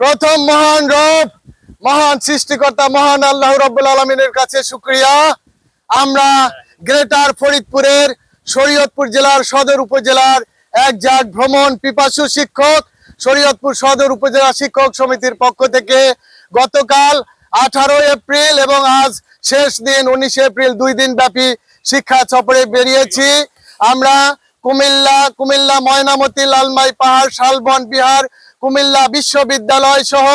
প্রথম মহান রব, মহান সৃষ্টিকর্তা, মহান আল্লাহ রব্বুল আলমিনের কাছে শুক্রিয়া। আমরা গ্রেটার ফরিদপুরের শরীয়তপুর জেলার সদর উপজেলার এক জাগ ভ্রমণ পিপাসু শিক্ষক, শরীয়তপুর সদর উপজেলা শিক্ষক সমিতির পক্ষ থেকে গতকাল আঠারো এপ্রিল এবং আজ শেষ দিন উনিশে এপ্রিল দুই দিন ব্যাপী শিক্ষা সফরে বেরিয়েছি। আমরা কুমিল্লা কুমিল্লা ময়নামতি লালমাই পাহাড় শালবন বিহার কুমিল্লা বিশ্ববিদ্যালয় সহ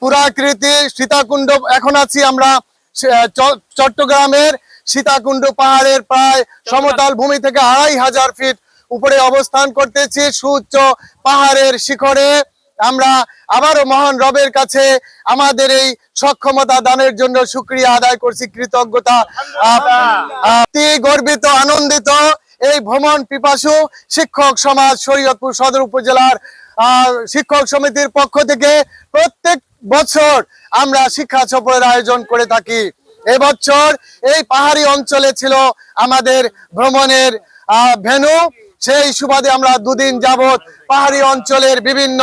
পুরাকৃতি সীতাকুণ্ড এখন আছি আমরা চট্টগ্রামের সীতাকুণ্ড পাহাড়ের প্রায় সমতল ভূমি থেকে আড়াই হাজার ফিট উপরে অবস্থান করতেছি সুউচ্চ পাহাড়ের শিখরে। আমরা আবারও মহান রবের কাছে আমাদের এই সক্ষমতা দানের জন্য সুক্রিয়া আদায় করছি কৃতজ্ঞতা। গর্বিত আনন্দিত। এই ভ্রমণ পিপাসু শিক্ষক সমাজ শরীয়তপুর সদর উপজেলার শিক্ষক সমিতির পক্ষ থেকে প্রত্যেক বছর আমরা শিক্ষা সফরের আয়োজন করে থাকি। এবছর এই পাহাড়ি অঞ্চলে ছিল আমাদের ভ্রমণের ভেনু। সেই সুবাদে আমরা দুদিন যাবত পাহাড়ি অঞ্চলের বিভিন্ন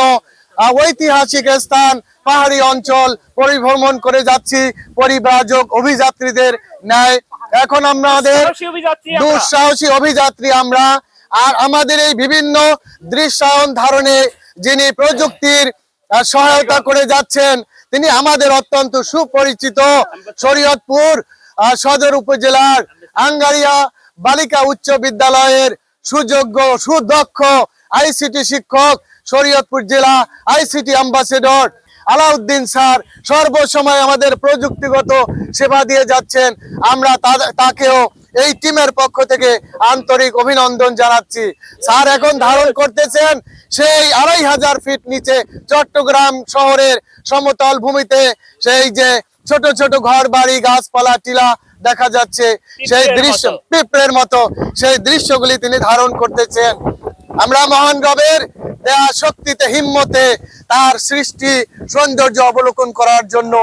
ঐতিহাসিক স্থান পাহাড়ি অঞ্চল পরিভ্রমণ করে যাচ্ছি পরিব্রাজক অভিযাত্রীদের ন্যায় এখন আমাদের। দুঃসাহসী অভিযাত্রী আমরা আর আমাদের এই বিভিন্ন দৃশ্যায়ন ধারণে যিনি প্রযুক্তির সহায়তা করে যাচ্ছেন তিনি আমাদের অত্যন্ত সুপরিচিত শরীয়তপুর সদর উপজেলার আঙ্গারিয়া বালিকা উচ্চ বিদ্যালয়ের সুযোগ্য সুদক্ষ আইসিটি শিক্ষক শরীয়তপুর জেলা আইসিটি অ্যাম্বাসেডর আলাউদ্দিন স্যার সর্বসময় আমাদের প্রযুক্তিগত সেবা দিয়ে যাচ্ছেন। আমরা তাকেও এই টিমের পক্ষ থেকে আন্তরিক অভিনন্দন জানাচ্ছি। স্যার এখন ধারণ করতেছেন সেই আড়াই হাজার ফিট নিচে চট্টগ্রাম শহরের সমতল ভূমিতে সেই যে ছোট ছোট ঘর বাড়ি গাছপালা টিলা দেখা যাচ্ছে। সেই দৃশ্য। পিঁপড়ের মতো সেই দৃশ্যগুলি তিনি ধারণ করতেছেন। আমরা মহান রবের দেয়া শক্তিতে হিম্মতে তার সৃষ্টি সৌন্দর্য অবলোকন করার জন্য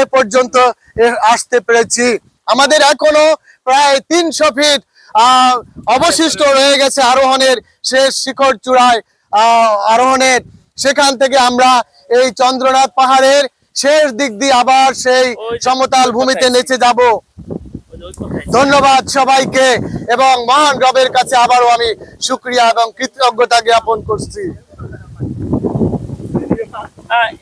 এ পর্যন্ত আসতে পেরেছি। আমাদের এখনও প্রায় তিনশো ফিট অবশিষ্ট রয়ে গেছে আরোহণের শেষ শিখর চূড়ায় আরোহণের। সেখান থেকে আমরা এই চন্দ্রনাথ পাহাড়ের শেষ দিক দিয়ে আবার সেই সমতল ভূমিতে নেচে যাব? ধন্যবাদ সবাইকে এবং মহান রবের কাছে আবারও আমি শুক্রিয়া এবং কৃতজ্ঞতা জ্ঞাপন করছি। 哎